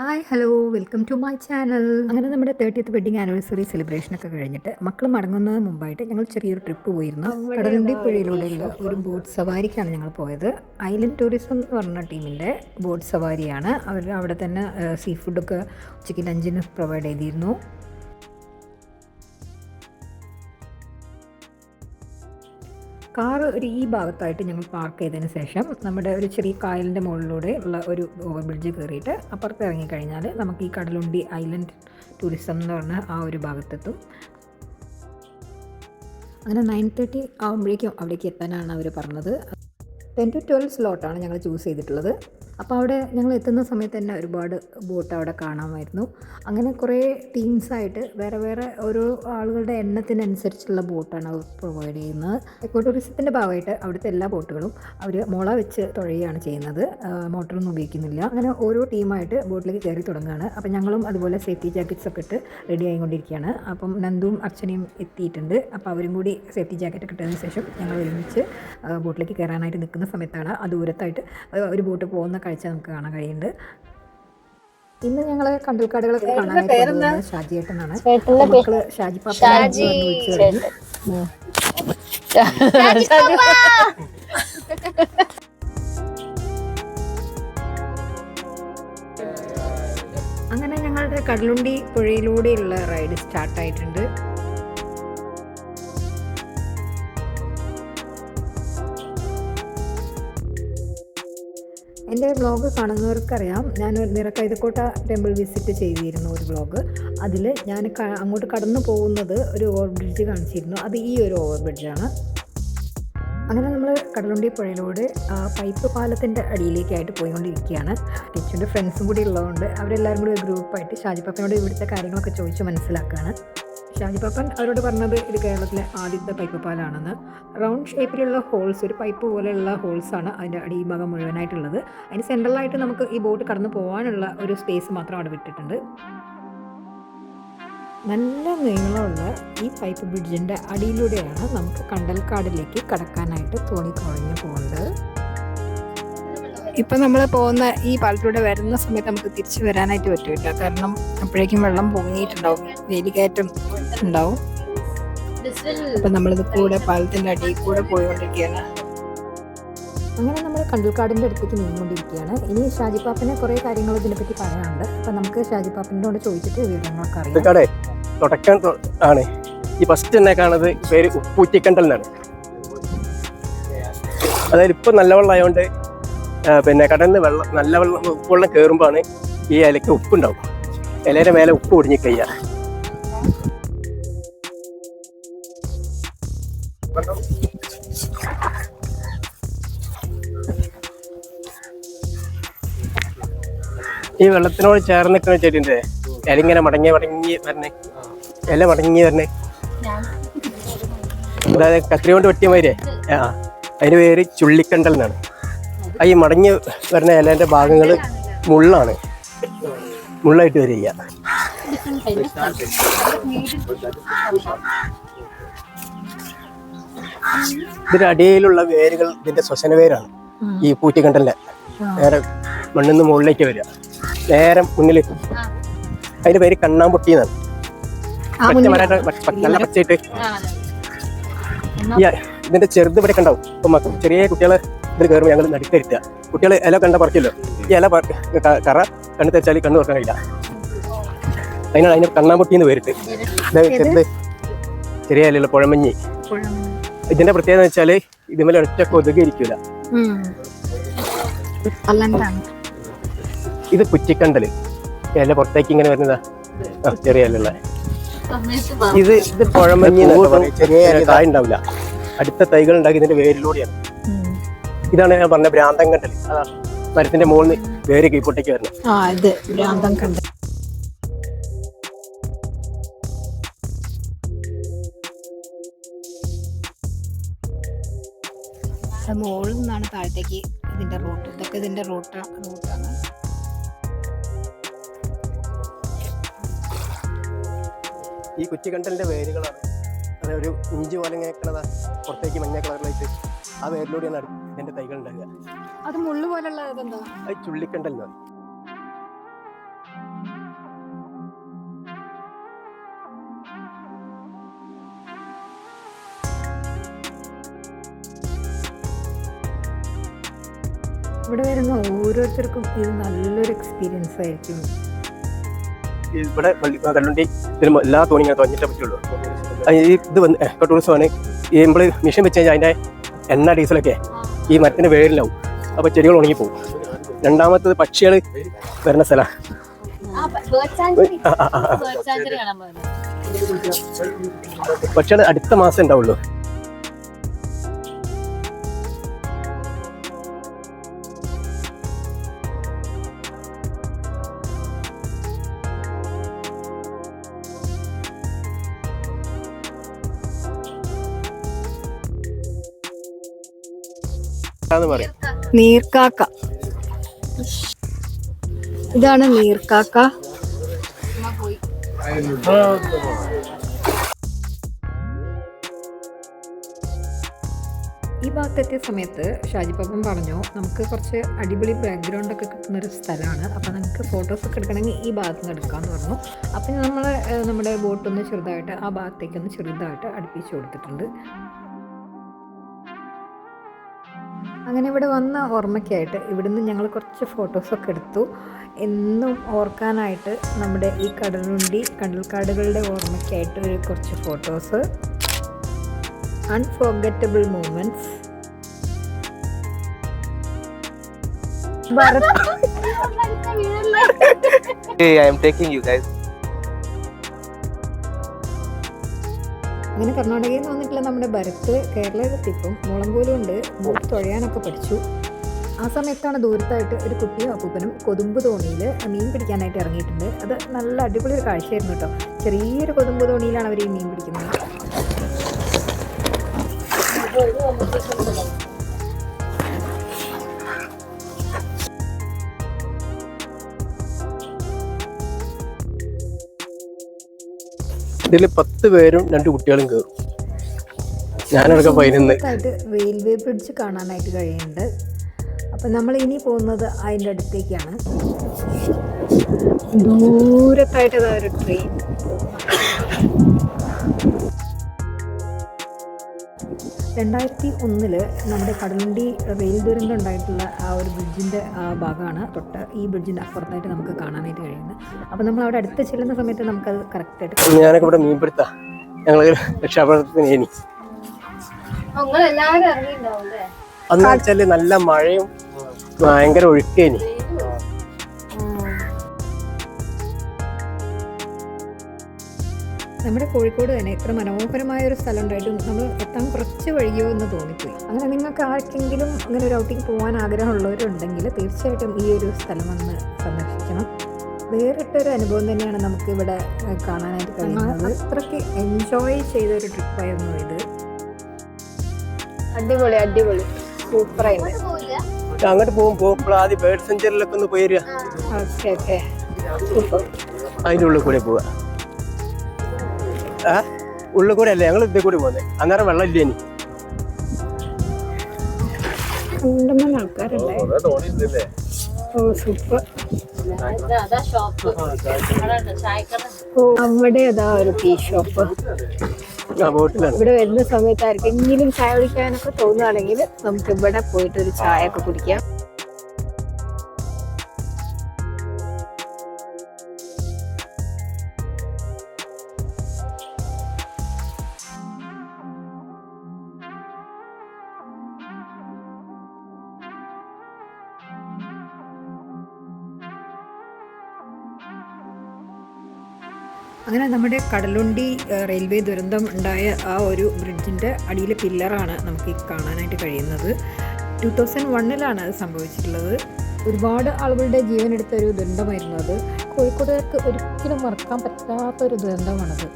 Hi hello welcome to my channel അങ്ങനെ നമ്മുടെ thirtieth wedding anniversary celebration ഒക്കെ കഴിഞ്ഞിട്ട് മക്കൾ മടങ്ങുന്നതിന് മുമ്പായിട്ട് ഞങ്ങൾ ചെറിയൊരു ട്രിപ്പ് പോയിരുന്നു. കടലുണ്ടി പുഴയിലൂടെയുള്ള ഒരു ബോട്ട് സവാരിക്കാണ് ഞങ്ങൾ പോയത്. ഐലൻഡ് ടൂറിസം എന്ന് പറഞ്ഞ ടീമിന്റെ ബോട്ട് സവാരിയാണ്. അവർ അവിടെ തന്നെ സീ ഫുഡൊക്കെ ഉച്ചയ്ക്ക് ലഞ്ചിന് പ്രൊവൈഡ് ചെയ്തിരുന്നു. കാറ് ഒരു ഈ ഭാഗത്തായിട്ട് ഞങ്ങൾ പാർക്ക് ചെയ്തതിന് ശേഷം നമ്മുടെ ഒരു ചെറിയ കായലിന്റെ മുകളിലൂടെ ഉള്ള ഒരു ഓവർ ബ്രിഡ്ജ് കയറിയിട്ട് അപ്പുറത്ത് ഇറങ്ങിക്കഴിഞ്ഞാൽ നമുക്ക് ഈ കടലുണ്ടി ഐലൻഡ് ടൂറിസം എന്ന് പറഞ്ഞ ആ ഒരു ഭാഗത്തെത്തും. അങ്ങനെ നയൻ തേർട്ടി ആകുമ്പോഴേക്കും അവിടേക്ക് എത്താനാണ് അവർ പറഞ്ഞത്. ടെൻ ടു ട്വൽവ് സ്ലോട്ടാണ് ഞങ്ങൾ ചൂസ് ചെയ്തിട്ടുള്ളത്. അപ്പോൾ അവിടെ ഞങ്ങൾ എത്തുന്ന സമയത്ത് തന്നെ ഒരുപാട് ബോട്ട് അവിടെ കാണാമായിരുന്നു. അങ്ങനെ കുറേ ടീംസായിട്ട് വേറെ വേറെ ഓരോ ആളുകളുടെ എണ്ണത്തിനനുസരിച്ചുള്ള ബോട്ടാണ് അവർ പ്രൊവൈഡ് ചെയ്യുന്നത്. എക്കോ ടൂറിസത്തിന്റെ ഭാഗമായിട്ട് അവിടുത്തെ എല്ലാ ബോട്ടുകളും അവർ മുള വെച്ച് തുഴയുകയാണ് ചെയ്യുന്നത്. മോട്ടറൊന്നും ഉപയോഗിക്കുന്നില്ല. അങ്ങനെ ഓരോ ടീമായിട്ട് ബോട്ടിലേക്ക് കയറി തുടങ്ങുകയാണ്. അപ്പോൾ ഞങ്ങളും അതുപോലെ സേഫ്റ്റി ജാക്കറ്റ്സ് ഒക്കെ ഇട്ട് റെഡി ആയിക്കൊണ്ടിരിക്കുകയാണ്. അപ്പം നന്ദുവും അർച്ചനയും എത്തിയിട്ടുണ്ട്. അപ്പോൾ അവരും കൂടി സേഫ്റ്റി ജാക്കറ്റ് കിട്ടിയതിന് ശേഷം ഞങ്ങൾ ഒരുമിച്ച് ബോട്ടിലേക്ക് കയറാനായിട്ട് നിൽക്കുന്ന സമയത്താണ് ആ ദൂരത്തായിട്ട് ഒരു ബോട്ട് പോകുന്ന കാഴ്ച നമുക്ക് കാണാൻ കഴിയുന്നുണ്ട്. ഇന്ന് ഞങ്ങൾ കണ്ടൽക്കാടുകളൊക്കെ കാണാനായിട്ട് ഷാജി ഷാജിയേട്ടനാണ് മക്കൾ ഷാജി പാപ്പ! അങ്ങനെ ഞങ്ങളുടെ കടലുണ്ടി പുഴയിലൂടെയുള്ള റൈഡ് സ്റ്റാർട്ടായിട്ടുണ്ട്. എന്റെ വ്ളോഗ് കാണുന്നവർക്കറിയാം ഞാൻ ഒരു നിറക്കൈതക്കോട്ട ടെമ്പിൾ വിസിറ്റ് ചെയ്തിരുന്നു ഒരു വ്ളോഗ്. അതിൽ ഞാൻ അങ്ങോട്ട് കടന്നു പോകുന്നത് ഒരു ഓവർ ബ്രിഡ്ജ് കാണിച്ചിരുന്നു. അത് ഈ ഒരു ഓവർ ബ്രിഡ്ജാണ് അങ്ങനെ നമ്മൾ കടലുണ്ടി പുഴയിലൂടെ പൈപ്പ് പാലത്തിന്റെ അടിയിലേക്കായിട്ട് പോയിക്കൊണ്ടിരിക്കുകയാണ്. ടീച്ചറിന്റെ ഫ്രണ്ട്സും കൂടി ഉള്ളതുകൊണ്ട് അവരെല്ലാവരും കൂടി ഒരു ഗ്രൂപ്പായിട്ട് ഷാജിപ്പപ്പനോട് ഇവിടുത്തെ കാര്യങ്ങളൊക്കെ ചോദിച്ച് മനസ്സിലാക്കുകയാണ്. ഷാജിപ്പാപ്പൻ അവരോട് പറഞ്ഞത് ഇത് കേരളത്തിലെ ആദ്യത്തെ പൈപ്പ് പാലാണെന്ന്. റൗണ്ട് ഷേപ്പിലുള്ള ഹോൾസ് ഒരു പൈപ്പ് പോലെയുള്ള ഹോൾസാണ് അതിന്റെ അടിഭാഗം മുഴുവനായിട്ടുള്ളത്. അതിന് സെൻട്രലായിട്ട് നമുക്ക് ഈ ബോട്ട് കടന്നു പോകാനുള്ള ഒരു സ്പേസ് മാത്രം അവിടെ വിട്ടിട്ടുണ്ട്. നല്ല നീളമുള്ള ഈ പൈപ്പ് ബ്രിഡ്ജിന്റെ അടിയിലൂടെയാണ് നമുക്ക് കണ്ടൽക്കാടിലേക്ക് കടക്കാനായിട്ട് തോണി തുഴഞ്ഞു പോകുന്നത്. ഇപ്പൊ നമ്മൾ പോകുന്ന ഈ പാലത്തിലൂടെ വരുന്ന സമയത്ത് നമുക്ക് തിരിച്ചു വരാനായിട്ട് പറ്റില്ല കാരണം അപ്പോഴേക്കും വെള്ളം പൊങ്ങിയിട്ടുണ്ടാവും. വേലിക്കയറ്റം ഉണ്ടാവും. അപ്പൊ നമ്മളിത് കൂടെ പാലത്തിന്റെ അടിയിൽ കൂടെ പോയിക്കൊണ്ടിരിക്കുകയാണ് അങ്ങനെ നമ്മൾ കണ്ടൽക്കാടിന്റെ അടുത്തേക്ക് നീങ്ങിക്കൊണ്ടിരിക്കുകയാണ് ഇനി ഷാജിപ്പാപ്പനെ കുറേ കാര്യങ്ങൾ ഇതിനെപ്പറ്റി പറയാനുണ്ട്. അപ്പം നമുക്ക് ഷാജിപ്പാപ്പനോട് ചോദിച്ചിട്ട് വിവരങ്ങളൊക്കെ അറിയാം. തുടക്കം ആണ്. ഈ ഫസ്റ്റ് തന്നെ കാണുന്നത് പേര് ഉപ്പൂറ്റിക്കണ്ടൽ എന്നാണ് അതായത് ഇപ്പം നല്ല വെള്ളമായതുകൊണ്ട് ആ, പിന്നെ കടലിൽ വെള്ളം നല്ല വെള്ളം ഉപ്പുവെള്ളം കയറുമ്പോഴാണ് ഈ ഇലയ്ക്ക് ഉപ്പുണ്ടാവും ഇലയുടെ മേലെ ഉപ്പ് ഒടിഞ്ഞ് കഴിയുക. ഈ വെള്ളത്തിനോട് ചേർന്ന് നിൽക്കുന്ന ചെടിന്റെ ഇല ഇങ്ങനെ മടങ്ങി മടങ്ങി വരണേ. ഇല മടങ്ങി വരണേ. അതായത് കത്രി കൊണ്ട് വെട്ടിയ മാതിരി ആ അതിന് പേര് ചുള്ളിക്കണ്ടൽ എന്നാണ്. ഈ മടങ്ങി വരുന്ന ഇലേന്റെ ഭാഗങ്ങൾ മുള്ളാണ്. മുള്ളായിട്ട് വരിക. ഇതിന്റെ അടിയിലുള്ള വേരുകൾ ഇതിന്റെ ശ്വസന വേരാണ്. ഈ പൂറ്റിക്കണ്ടലിന്റെ നേരെ മണ്ണിൽ നിന്ന് മുകളിലേക്ക് വരിക. നേരം മുന്നിൽ അതിന്റെ പേര് കണ്ണാമ്പൊട്ടി എന്നാണ് നല്ല പച്ചയിട്ട് ഇതിന്റെ ചെറുത് ഇവിടെ കണ്ടാവും. ഇപ്പൊ ചെറിയ കുട്ടികളെ ഇതിൽ കയറുമ്പോൾ ഞങ്ങൾ നടുക്കരുത്തുക കുട്ടികൾ ഇല കണ്ട പറിക്കില്ലോ. ഈ ഇല കറ കണ്ണു തെച്ചാൽ കണ്ണു തുറക്കാൻ കഴിയില്ല. അതിനാണ് അതിന് കണ്ണാമ്പൊട്ടി എന്ന് പേരിട്ട്. ഇത് ചെറുത് ചെറിയ ഇലയുള്ള പുഴമഞ്ഞി. ഇതിന്റെ പ്രത്യേകത എന്ന് വെച്ചാൽ ഇതുമേലെ ഒറ്റ കൊതുക് ഇരിക്കൂല. ഇത് കുറ്റിക്കണ്ടൽ. ഇല പുറത്തേക്ക് ഇങ്ങനെ വരുന്നതാ. ചെറിയ ഇലുള്ള ഇത് ഇത് പുഴമഞ്ഞി കായ ഉണ്ടാവില്ല. അടുത്ത തൈകൾ ഉണ്ടാക്കി ഇതിന്റെ വേരിലൂടെയാണ്. ഇതാണ് ഞാൻ പറഞ്ഞ ഭ്രാന്തം കണ്ടൽ. അതാണ് മരത്തിന്റെ മുകളിൽ വേറെ വേര് കീഴ്പൊട്ടേക്ക് വരുന്നത് ആ ഇത് ഭ്രാന്തം കണ്ടൽ. മുകളിൽ നിന്നാണ് താഴത്തേക്ക് ഇതിന്റെ റൂട്ട്. ഇതൊക്കെ ഇതിന്റെ റൂട്ട് റൂട്ടാണ്. ഈ കുറ്റിക്കണ്ടലിന്റെ വേരുകളാണ്. അത് ഒരു ഇഞ്ചി പോലെ ഇങ്ങനെ പുറത്തേക്ക് മഞ്ഞ കളറിലായിട്ട് ആ വേരിലൂടെയാണ് എന്റെ തൈകൾ ഉണ്ടാകുക. അത് മുള്ളു പോലുള്ള അത് ചുള്ളിക്കണ്ടല്ലോ. ഇവിടെ വരുന്ന ഓരോരുത്തർക്കും ഇത് നല്ലൊരു എക്സ്പീരിയൻസ് ആയിരിക്കും. ഇവിടെ കല്ലുണ്ടി എല്ലാ തോണിയും ഇങ്ങനെ പറ്റുള്ളൂ. ഇത് വന്ന് കട്ടൂർ സോണ് ഈ നമ്മൾ മിഷൻ വെച്ച് കഴിഞ്ഞാൽ അതിന്റെ എണ്ണ ഡീസലൊക്കെ ഈ മരത്തിന്റെ വേരിലാവും. അപ്പോൾ ചെടികൾ ഉണങ്ങിപ്പോവും. രണ്ടാമത്തത് പക്ഷികൾ വരുന്ന സ്ഥലമാണ് പക്ഷികൾ അടുത്ത മാസം ഉണ്ടാവുള്ളൂ. പറയും. നീർക്കാക്ക. ഇതാണ് നീർക്കാക്ക. ഈ ഭാഗത്തെത്തിയ സമയത്ത് ഷാജി പപ്പൻ പറഞ്ഞു നമുക്ക് കുറച്ച് അടിപൊളി ബാക്ക്ഗ്രൗണ്ട് ഒക്കെ കിട്ടുന്ന ഒരു സ്ഥലമാണ്. അപ്പോൾ നമുക്ക് ഫോട്ടോസ് ഒക്കെ എടുക്കണമെങ്കിൽ ഈ ഭാഗത്ത് നിന്ന് എടുക്കാമെന്ന് പറഞ്ഞു. അപ്പോൾ നമ്മൾ നമ്മുടെ ബോട്ടൊന്ന് ചെറുതായിട്ട് ആ ഭാഗത്തേക്കൊന്ന് ചെറുതായിട്ട് അടുപ്പിച്ച് കൊടുത്തിട്ടുണ്ട്. അങ്ങനെ ഇവിടെ വന്ന ഓർമ്മയ്ക്കായിട്ട് ഇവിടുന്ന് ഞങ്ങൾ കുറച്ച് ഫോട്ടോസൊക്കെ എടുത്തു. എന്നും ഓർക്കാനായിട്ട് നമ്മുടെ ഈ കടലുണ്ടി കണ്ടൽക്കാടുകളുടെ ഓർമ്മയ്ക്കായിട്ട് ഒരു കുറച്ച് photos unforgettable moments Hey, I am taking you guys. അങ്ങനെ കർണാടകയിൽ നിന്ന് വന്നിട്ടുള്ള നമ്മുടെ ഭരത്ത് കേരളത്തിപ്പം മുളങ്കൂലും ഉണ്ട് ബോട്ട് തുഴയാനൊക്കെ പഠിച്ചു. ആ സമയത്താണ് ദൂരത്തായിട്ട് ഒരു കുട്ടിയും അപ്പൂപ്പനും കൊതുമ്പ് തോണിയിൽ മീൻ പിടിക്കാനായിട്ട് ഇറങ്ങിയിട്ടുണ്ട്. അത് നല്ല അടിപൊളി ഒരു കാഴ്ചയായിരുന്നു കേട്ടോ. ചെറിയൊരു കൊതുമ്പ് തോണിയിലാണ് അവർ ഈ മീൻ പിടിക്കുന്നത്. ഇതിൽ പത്ത് പേരും രണ്ട് കുട്ടികളും കയറും ഞാനടക്കം പതിനൊന്ന്. റെയിൽവേ ബ്രിഡ്ജ് കാണാനായിട്ട് കഴിയുന്നുണ്ട്. അപ്പം നമ്മൾ ഇനി പോകുന്നത് അതിന്റെ അടുത്തേക്കാണ്. ദൂരത്തായിട്ട് ഒരു ട്രെയിൻ രണ്ടായിരത്തി ഒന്നിൽ നമ്മുടെ കടലുണ്ടി റെയിൽ ദുരന്തം ഉണ്ടായിട്ടുള്ള ആ ഒരു ബ്രിഡ്ജിന്റെ ആ ഭാഗമാണ്. തൊട്ട് ഈ ബ്രിഡ്ജിന്റെ അപ്പുറത്തായിട്ട് നമുക്ക് കാണാനായിട്ട് കഴിയുന്നത്. അപ്പോൾ നമ്മൾ അവിടെ അടുത്ത് ചെല്ലുന്ന സമയത്ത് നമുക്കത് കറക്റ്റായിട്ട് ഞാനൊക്കെ ഇവിടെ മീൻപിടുത്ത. ഞങ്ങൾ രക്ഷാപ്രവർത്തനത്തിന് ഇനി. അന്ന് വെച്ചാൽ നല്ല മഴയും ഭയങ്കര ഒഴുക്കേനി. നമ്മുടെ കോഴിക്കോട് തന്നെ ഇത്ര മനോഹരമായ ഒരു സ്ഥലം ഉണ്ടായിട്ടും നമ്മൾ എത്താൻ കുറച്ച് വഴിയോ എന്ന് തോന്നിപ്പോയി. അങ്ങനെ നിങ്ങൾക്ക് ആർക്കെങ്കിലും അങ്ങനെ ഒരു ഔട്ടിങ് പോകാൻ ആഗ്രഹമുള്ളവരുണ്ടെങ്കിൽ തീർച്ചയായിട്ടും ഈ ഒരു സ്ഥലം വന്ന് സന്ദർശിക്കണം. വേറിട്ടൊരു അനുഭവം തന്നെയാണ് നമുക്ക് ഇവിടെ കാണാനായിട്ട് കഴിയുന്നത്. അത്രയ്ക്ക് എൻജോയ് ചെയ്ത ഒരു ട്രിപ്പായിരുന്നു ഇത്. അടിപൊളി അടിപൊളി. സൂപ്പറായിരുന്നു അങ്ങോട്ട് പോകും പോകുമ്പോൾ ആദ്യം ബേർഡ് സെഞ്ചുറിയിലൊക്കെ ഒന്ന് പോയി ഓക്കെ ഓക്കെ. സൂപ്പർ അതിന്റെ ഉള്ളിൽ കൂടെ പോവുക. ആ ഉള്ളിൽ കൂടെ അല്ലേ? ഞങ്ങൾ ഇതിൽ കൂടി പോകുന്നത് അന്നേരം വെള്ളം ഇല്ല ഇനി? അവിടെ അതാ ഒരു ടീ ഷോപ്പ് ഇവിടെ വരുന്ന സമയത്ത് ആർക്കെങ്കിലും ചായ കുടിക്കാനൊക്കെ തോന്നുകയാണെങ്കിൽ നമുക്ക് ഇവിടെ പോയിട്ട് ഒരു ചായ ഒക്കെ കുടിക്കാം. അങ്ങനെ നമ്മുടെ കടലുണ്ടി റെയിൽവേ ദുരന്തം ഉണ്ടായ ആ ഒരു ബ്രിഡ്ജിന്റെ അടിയിലെ പില്ലറാണ് നമുക്ക് കാണാനായിട്ട് കഴിയുന്നത്. ടു തൗസൻഡ് വണ്ണിലാണ് അത് സംഭവിച്ചിട്ടുള്ളത്. ഒരുപാട് ആളുകളുടെ ജീവനെടുത്ത ഒരു ദുരന്തമായിരുന്നു അത്. കോഴിക്കോടുകാർക്ക് ഒരിക്കലും മറക്കാൻ പറ്റാത്ത ഒരു ദുരന്തമാണത്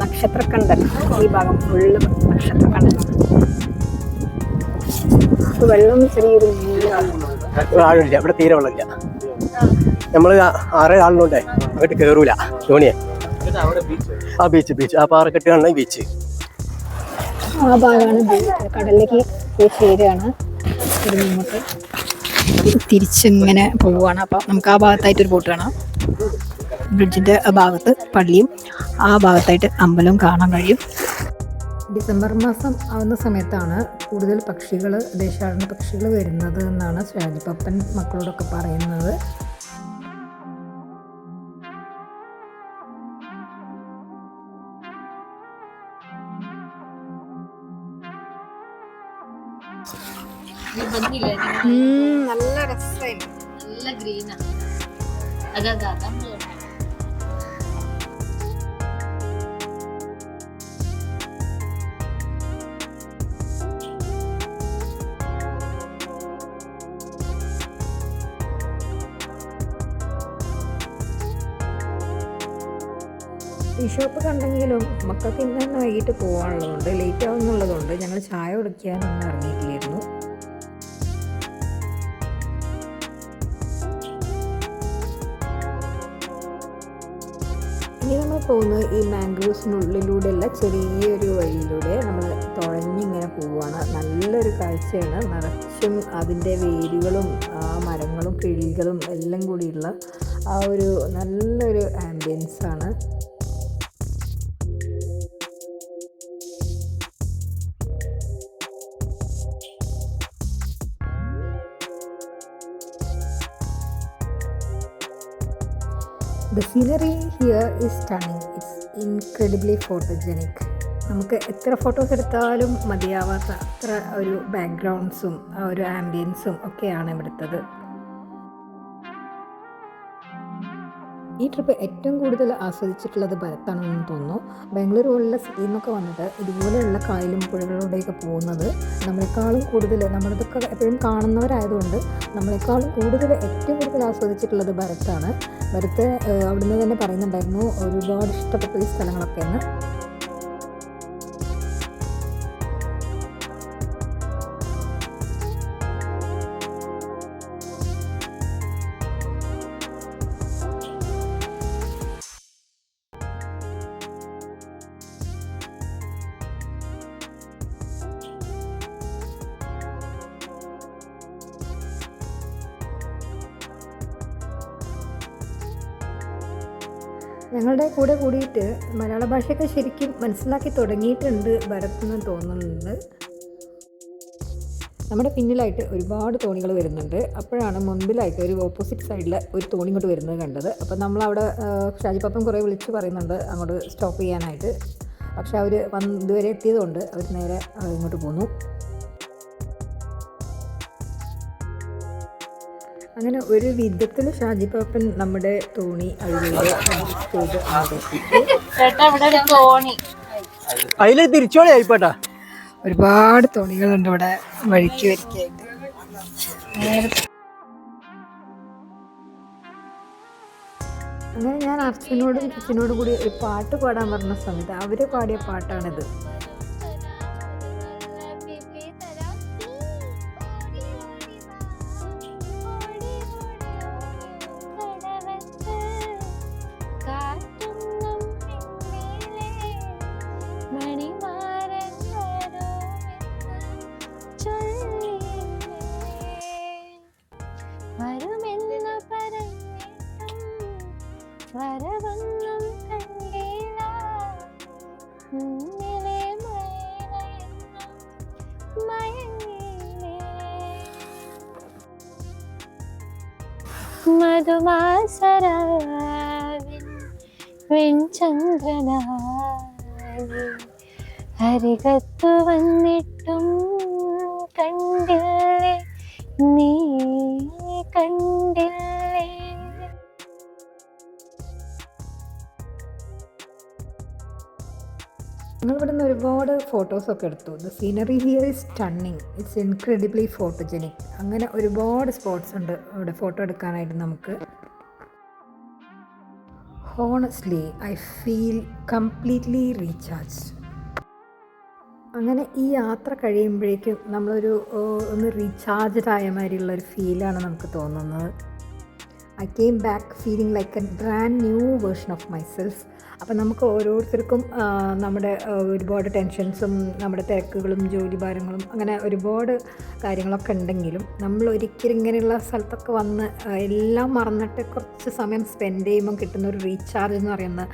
നക്ഷത്രക്കണ്ടൽ ഈ ഭാഗം ഫുള്ള് നക്ഷത്രക്കണ്ടലാണ് ഇപ്പൊ വെള്ളം ചെറിയൊരു ആളില്ല ഇവിടെ തീരെ വെള്ളമില്ല. നമ്മൾ ആറേ ആളിനുണ്ടേ അങ്ങോട്ട് കയറൂല ധോണിയെ. ആ ബീച്ച് ബീച്ച് ആ പാറക്കെട്ട് കാണുന്ന ബീച്ച് ആ ഭാഗമാണ് ബീച്ച് കടലിലേക്ക് ഒരു ഇങ്ങോട്ട് തിരിച്ചിങ്ങനെ പോവുകയാണ്. അപ്പം നമുക്ക് ആ ഭാഗത്തായിട്ടൊരു ബോട്ട് കാണാം. ബ്രിഡ്ജിന്റെ ആ ഭാഗത്ത് പള്ളിയും ആ ഭാഗത്തായിട്ട് അമ്പലവും കാണാൻ കഴിയും. ഡിസംബർ മാസം ആവുന്ന സമയത്താണ് കൂടുതൽ പക്ഷികൾ ദേശാടന പക്ഷികൾ വരുന്നത് എന്നാണ് ഷാജിപ്പപ്പൻ മക്കളോടൊക്കെ പറയുന്നത്. നല്ല രസമായിരുന്നു നല്ല ഗ്രീനാണ് അതാ അതെ. അതാണ് ഈ ഷോപ്പ് കണ്ടെങ്കിലും മക്കൾക്ക് ഇന്ന് വൈകിട്ട് പോകാനുള്ളതുകൊണ്ട് ലേറ്റ് ആവുന്നുള്ളതുകൊണ്ട് ഞങ്ങൾ ചായ കുടിക്കാനൊന്നും ഇറങ്ങിയിട്ടില്ലായിരുന്നു. ഇനി നമ്മൾ പോകുന്നത് ഈ മാംഗ്ലൂസിനുള്ളിലൂടെയുള്ള ചെറിയൊരു വഴിയിലൂടെ നമ്മൾ തുഴഞ്ഞിങ്ങനെ പോവുകയാണ്. നല്ലൊരു കാഴ്ചയാണ്. നിറച്ചും അതിന്റെ വേരുകളും ആ മരങ്ങളും കിഴികളും എല്ലാം കൂടിയുള്ള ആ ഒരു നല്ലൊരു ambience the scenery here is stunning it's incredibly photogenic നമുക്ക് എത്ര ഫോട്ടോസ് എടുത്താലും മതിയാവാത്ത അത്ര ഒരു ബാക്ക്ഗ്രൗണ്ട്സും ഒരു ആംബിയൻസും ഒക്കെയാണ് ഇവിടുത്തത്. ഈ ട്രിപ്പ് ഏറ്റവും കൂടുതൽ ആസ്വദിച്ചിട്ടുള്ളത് ഭരത്താണെന്ന് തോന്നുന്നു. ബാംഗ്ലൂർ പോലുള്ള സിറ്റിയിൽ നിന്നൊക്കെ വന്നിട്ട് ഇതുപോലെയുള്ള കായലും പുഴകളിലൂടെയൊക്കെ പോകുന്നത് നമ്മളെക്കാളും കൂടുതൽ നമ്മളിതൊക്കെ എപ്പോഴും കാണുന്നവരായതുകൊണ്ട് നമ്മളെക്കാളും കൂടുതൽ ഏറ്റവും കൂടുതൽ ആസ്വദിച്ചിട്ടുള്ളത് ഭരത്താണ് ഭരത്ത് അവിടുന്ന് തന്നെ പറയുന്നുണ്ടായിരുന്നു ഒരുപാട് ഇഷ്ടപ്പെട്ട ഈ സ്ഥലങ്ങളൊക്കെയാണ് ഞങ്ങളുടെ കൂടെ കൂടിയിട്ട് മലയാള ഭാഷയൊക്കെ ശരിക്കും മനസ്സിലാക്കി തുടങ്ങിയിട്ടുണ്ട് ഭരത് എന്ന് തോന്നുന്നുണ്ട്. നമ്മുടെ പിന്നിലായിട്ട് ഒരുപാട് തോണികൾ വരുന്നുണ്ട്. അപ്പോഴാണ് മുൻപിലായിട്ട് ഒരു ഓപ്പോസിറ്റ് സൈഡിൽ ഒരു തോണി ഇങ്ങോട്ട് വരുന്നത് കണ്ടത്. അപ്പോൾ നമ്മളവിടെ ഷാജിപ്പപ്പൻ കുറേ വിളിച്ച് പറയുന്നുണ്ട് അങ്ങോട്ട് സ്റ്റോപ്പ് ചെയ്യാനായിട്ട്. പക്ഷെ അവർ വന്ന് ഇതുവരെ എത്തിയതുകൊണ്ട് അവർ നേരെ ഇങ്ങോട്ട് പോന്നു. അങ്ങനെ ഒരു വിധത്തിൽ ഷാജി പാപ്പൻ നമ്മുടെ തോണി അതിൽ തിരിച്ചോളി ആയിപ്പോട്ടാ ഒരുപാട് തോണികളുണ്ട് ഇവിടെ വഴിക്ക് വരിക്കായിട്ട്. അങ്ങനെ ഞാൻ അർച്ചനോടും കൃഷിനോടും കൂടി ഒരു പാട്ട് പാടാൻ പറഞ്ഞ സമയത്ത് അവർ പാടിയ പാട്ടാണിത്. മയങ്ങിയില്ലേ മധുമാസരാവിൻ വെൺചന്ദ്രനായി അരികത്തു വന്നിട്ടും ഫോട്ടോസൊക്കെ എടുത്തു. The scenery here is stunning it's incredibly photogenic അങ്ങനെ ഒരുപാട് സ്പോട്ട്സ് ഉണ്ട് അവിടെ ഫോട്ടോ എടുക്കാനായിട്ട് നമുക്ക്. Honestly I feel completely recharge അങ്ങനെ ഈ യാത്ര കഴിയുമ്പോഴേക്കും നമ്മളൊരു ഒന്ന് റീചാർജ്ഡ് ആയ മാതിരിയുള്ള ഒരു ഫീലാണ് നമുക്ക് തോന്നുന്നത്. I came back feeling like a brand new version of myself അപ്പം നമുക്ക് ഓരോരുത്തർക്കും നമ്മുടെ ഒരുപാട് ടെൻഷൻസും നമ്മുടെ തിരക്കുകളും ജോലി ഭാരങ്ങളും അങ്ങനെ ഒരുപാട് കാര്യങ്ങളൊക്കെ ഉണ്ടെങ്കിലും നമ്മൾ ഒരിക്കലും ഇങ്ങനെയുള്ള സ്ഥലത്തൊക്കെ വന്ന് എല്ലാം മറന്നിട്ട് കുറച്ച് സമയം സ്പെൻഡ് ചെയ്യുമ്പോൾ കിട്ടുന്ന ഒരു റീചാർജ് എന്ന് പറയുന്ന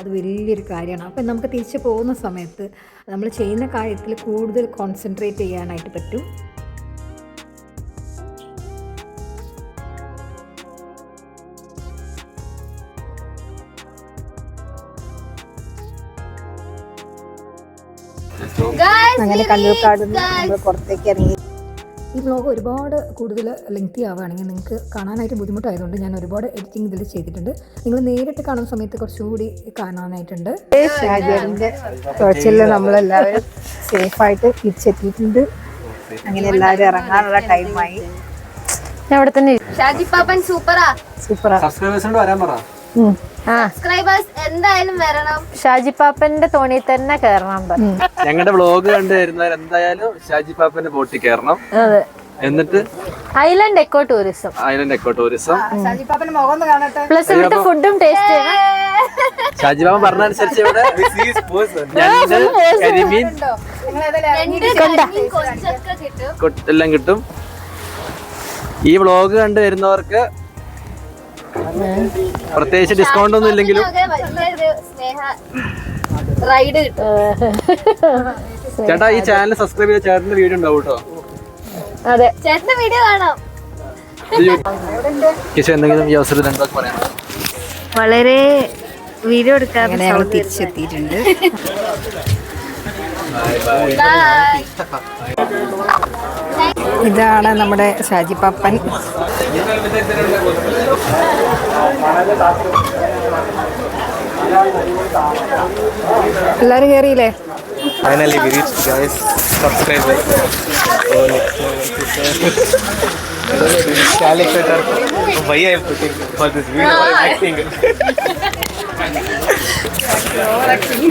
അത് വലിയൊരു കാര്യമാണ്. അപ്പം നമുക്ക് തിരിച്ച് പോകുന്ന സമയത്ത് നമ്മൾ ചെയ്യുന്ന കാര്യത്തിൽ കൂടുതൽ കോൺസെൻട്രേറ്റ് ചെയ്യാനായിട്ട് പറ്റും. അങ്ങനെ കണ്ണൂർക്കാട് നമ്മൾ പുറത്തേക്ക് ഇറങ്ങി. ഈ വ്ലോഗ് ഒരുപാട് കൂടുതൽ ലെങ്തി ആവുകയാണെങ്കിൽ നിങ്ങൾക്ക് കാണാനായിട്ട് ബുദ്ധിമുട്ടായതുകൊണ്ട് ഞാൻ ഒരുപാട് എഡിറ്റിംഗ് ഇതിൽ ചെയ്തിട്ടുണ്ട്. നിങ്ങൾ നേരിട്ട് കാണുന്ന സമയത്ത് കുറച്ചുകൂടി കാണാനായിട്ടുണ്ട്. നമ്മളെല്ലാവരും സേഫായിട്ട് തിരിച്ചെത്തിയിട്ടുണ്ട്. അങ്ങനെ എല്ലാവരും ഇറങ്ങാനുള്ള ടൈമായി ഞാൻ അവിടെ തന്നെ സൂപ്പറാ സൂപ്പറാ സബ്സ്ക്രൈബേഴ്സിനോട് വരാൻ പറ. സബ്സ്ക്രൈബേഴ്സ് എന്തായാലും വരണം. ഷാജി പാപ്പന്റെ തോണി തന്നെ കയറണം ഞങ്ങളുടെ വ്ലോഗ് കണ്ടു വരുന്നവർ എന്തായാലും ഷാജി പാപ്പന്റെ ബോട്ടിൽ കയറണം അതെ. എന്നിട്ട് island eco tourism island eco tourism ഷാജിപ്പാപ്പന്റെ മുഖം കാണട്ടെ. പ്ലസ് ഇവിടുത്തെ ഫുഡും ടേസ്റ്റ് ചെയ്യണം. ഷാജി പാപ്പൻ പറഞ്ഞ അനുസരിച്ച് ഇവിടെ കരിമീൻ. എല്ലാം കിട്ടും. ഈ വ്ളോഗ് കണ്ടു വരുന്നവർക്ക് പ്രത്യേകിച്ച് ഡിസ്കൗണ്ട് ഒന്നും ഇല്ലെങ്കിലും. റൈഡ് ചേട്ടാ ഈ ചാനൽ സബ്സ്ക്രൈബ് ചെയ്ത ചേട്ടന്റെ വീഡിയോ ഉണ്ടാവും കേട്ടോ അതെ. ചേട്ടന്റെ വീഡിയോ കാണാം. കിശോ എന്തെങ്കിലും ഈ അവസരത്തിൽ പറയാം വളരെ വീഡിയോ എടുക്കാൻ അങ്ങനെ ഞങ്ങൾ തിരിച്ചെത്തിയിട്ടുണ്ട്. ബൈ ഇതാണ് നമ്മുടെ ഷാജി ഷാജിപ്പാപ്പൻ എല്ലാരും കേറിയില്ലേ Finally, we reached, guys. Subscribe. Oh, next Calculator. Why I am putting for this video? I'm acting.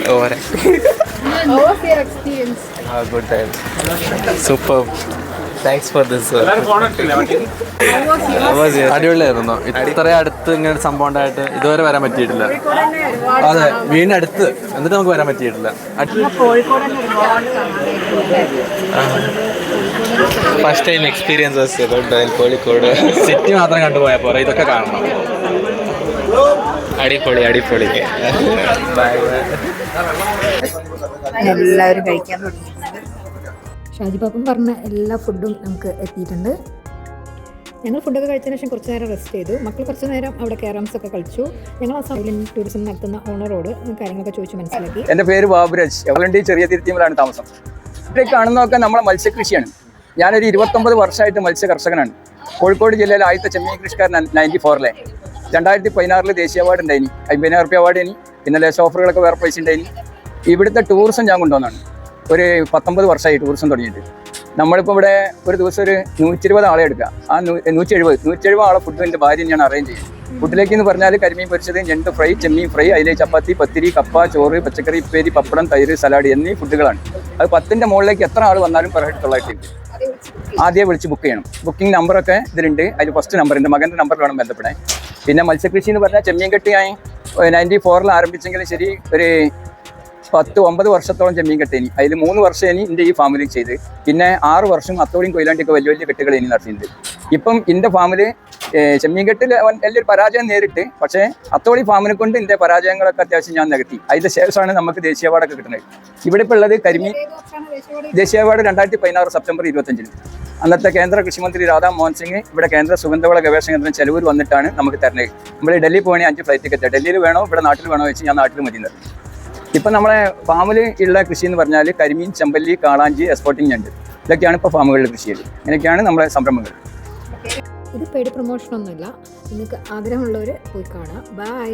Over. acting. Over your experience? Ah, good time. Superb. Thanks for this. How was your അടിപൊളിയായിരുന്നു. ഇത്ര അടുത്ത് ഇങ്ങനെ ഒരു സംഭവം ഉണ്ടായിട്ട് ഇതുവരെ വരാൻ പറ്റിയിട്ടില്ല. അതെ വീടിന് അടുത്ത്. എന്നിട്ട് നമുക്ക് വരാൻ പറ്റിയിട്ടില്ല. First time experience Kozhikode? City മാത്രം കണ്ടുപോയാൽ പോരാ. ഇതൊക്കെ കാണണം. അടിപൊളി അടിപൊളി. ബൈ ബൈ എല്ലാവരും കഴിക്കാൻ തുടങ്ങിയിട്ടുണ്ട് ഷാജി പാപ്പൻ പറഞ്ഞ എല്ലാ ഫുഡും നമുക്ക് എത്തിയിട്ടുണ്ട്. ഞങ്ങൾ ഫുഡൊക്കെ കഴിച്ചതിന് ശേഷം കുറച്ച് നേരം റെസ്റ്റ് ചെയ്തു. മക്കൾ കുറച്ച് നേരം അവിടെ ക്യാരംസ് ഒക്കെ കളിച്ചു. ഞങ്ങൾ ആ ടൂറിസം നടത്തുന്ന ഓണറോട് കാര്യങ്ങളൊക്കെ ചോദിച്ചു മനസ്സിലാക്കി. എന്റെ പേര് ബാബുരാജ്. എവളണ്ടി ചെറിയ തിരുത്തിയാണ് താമസം. ഇവിടെ കാണുന്നതൊക്കെ നമ്മളെ മത്സ്യകൃഷിയാണ്. ഞാനൊരു ഇരുപത്തൊമ്പത് വർഷമായിട്ട് മത്സ്യ കർഷകനാണ് കോഴിക്കോട് ജില്ലയിലെ ആദ്യത്തെ ചെമ്മീൻ കൃഷിക്കാരൻ നയന്റി ഫോറിലെ രണ്ടായിരത്തി പതിനാറിൽ ദേശീയ അവാർഡ് ഉണ്ടായിനി. അമ്പതിനായിരം റുപ്യ അവാർഡ് ഇനി. പിന്നെ ലേശ ഓഫറുകളൊക്കെ വേറെ പൈസ ഉണ്ടായിനി ഇവിടുത്തെ ടൂറിസം ഞാൻ കൊണ്ടുവന്നാണ് ഒരു പത്തൊമ്പത് വർഷമായി ടൂറിസം തുടങ്ങിയിട്ട്. നമ്മളിപ്പോൾ ഇവിടെ ഒരു ദിവസം ഒരു നൂറ്റി ഇരുപത് ആളെ എടുക്കുക. ആ നൂറ്റി എഴുപത് നൂറ്റി എഴുപത് ആളെ ഫുഡ് എന്റെ ഭാര്യ ഞാൻ അറേഞ്ച് ചെയ്യും ഫുഡിലേക്ക് എന്ന് പറഞ്ഞാൽ കരിമീൻ പൊരിച്ചത് ഞണ്ട് ഫ്രൈ ചെമ്മീൻ ഫ്രൈ അതിലെ ചപ്പാത്തി പത്തിരി കപ്പ ചോറ് പച്ചക്കറി ഉപ്പേരി പപ്പടം തൈര് സലാഡ് എന്നീ ഫുഡുകളാണ് അത് പത്തിന്റെ മുകളിലേക്ക് എത്ര ആൾ വന്നാലും പെർ ഹെഡ് തൊള്ളായിരത്തി ആദ്യം വിളിച്ച് ബുക്ക് ചെയ്യണം. ബുക്കിംഗ് നമ്പറൊക്കെ ഇതിലുണ്ട്. അതിൽ ഫസ്റ്റ് നമ്പർ എന്റെ മകന്റെ നമ്പർ വേണം ബന്ധപ്പെടാൻ. പിന്നെ മത്സ്യകൃഷി എന്ന് പറഞ്ഞാൽ ചെമ്മീൻ കെട്ടിയായി നയന്റി ഫോറിൽ ആരംഭിച്ചെങ്കിലും ശരി ഒരു പത്ത് ഒമ്പത് വർഷത്തോളം ചെമ്മീൻ കെട്ടേനി അതിൽ മൂന്ന് വർഷം ഇനി എന്റെ ഈ ഫാമിലി ചെയ്ത്. പിന്നെ ആറ് വർഷം അത്തോളിയും കൊയിലാണ്ടിയൊക്കെ വലിയ വലിയ കെട്ടുകൾ ഇനി നടത്തിയിട്ടുണ്ട്. ഇപ്പം എന്റെ ഫാമിൽ ചെമ്മീൻ കെട്ടിൽ വലിയൊരു പരാജയം നേരിട്ട്. പക്ഷേ അത്തോളി ഫാമിനെ കൊണ്ട് എന്റെ പരാജയങ്ങളൊക്കെ അത്യാവശ്യം ഞാൻ നികത്തി. അതിന്റെ ശേഷമാണ് നമുക്ക് ദേശീയ അവാർഡൊക്കെ കിട്ടുന്നത്. ഇവിടെ ഇപ്പോൾ ഉള്ളത് കരിമീൻ ദേശീയ അവാർഡ് രണ്ടായിരത്തി പതിനാറ് സെപ്റ്റംബർ ഇരുപത്തഞ്ചിന് അന്നത്തെ കേന്ദ്ര കൃഷിമന്ത്രി രാധാ മോഹൻ സിംഗ് ഇവിടെ കേന്ദ്ര സുഗന്ധവള ഗവേഷണ കേന്ദ്രം ചെലവൂർ വന്നിട്ടാണ് നമുക്ക് തരുന്നത്. നമ്മൾ ഡൽഹി പോകണേ അഞ്ച് ഫ്ലൈറ്റ് ടിക്കറ്റ് ഡൽഹിയിൽ വേണോ ഇവിടെ നാട്ടിൽ വേണോ വെച്ച് ഞാൻ നാട്ടിൽ മതി. ഇപ്പം നമ്മളെ ഫാമിൽ ഉള്ള കൃഷി എന്ന് പറഞ്ഞാൽ കരിമീൻ ചെമ്പല്ലി കാളാഞ്ചി എക്സ്പോർട്ടിംഗ് ഞണ്ട്. ഇതൊക്കെയാണ് ഇപ്പോൾ ഫാമുകളിലെ കൃഷി ചെയ്തത് ഇങ്ങനെയൊക്കെയാണ് നമ്മുടെ സംരംഭങ്ങൾ. ഇത് പെയ്ഡ് പ്രൊമോഷനൊന്നുമില്ല നിങ്ങൾക്ക് ആഗ്രഹമുള്ളവർ പോയി കാണാം. ബൈ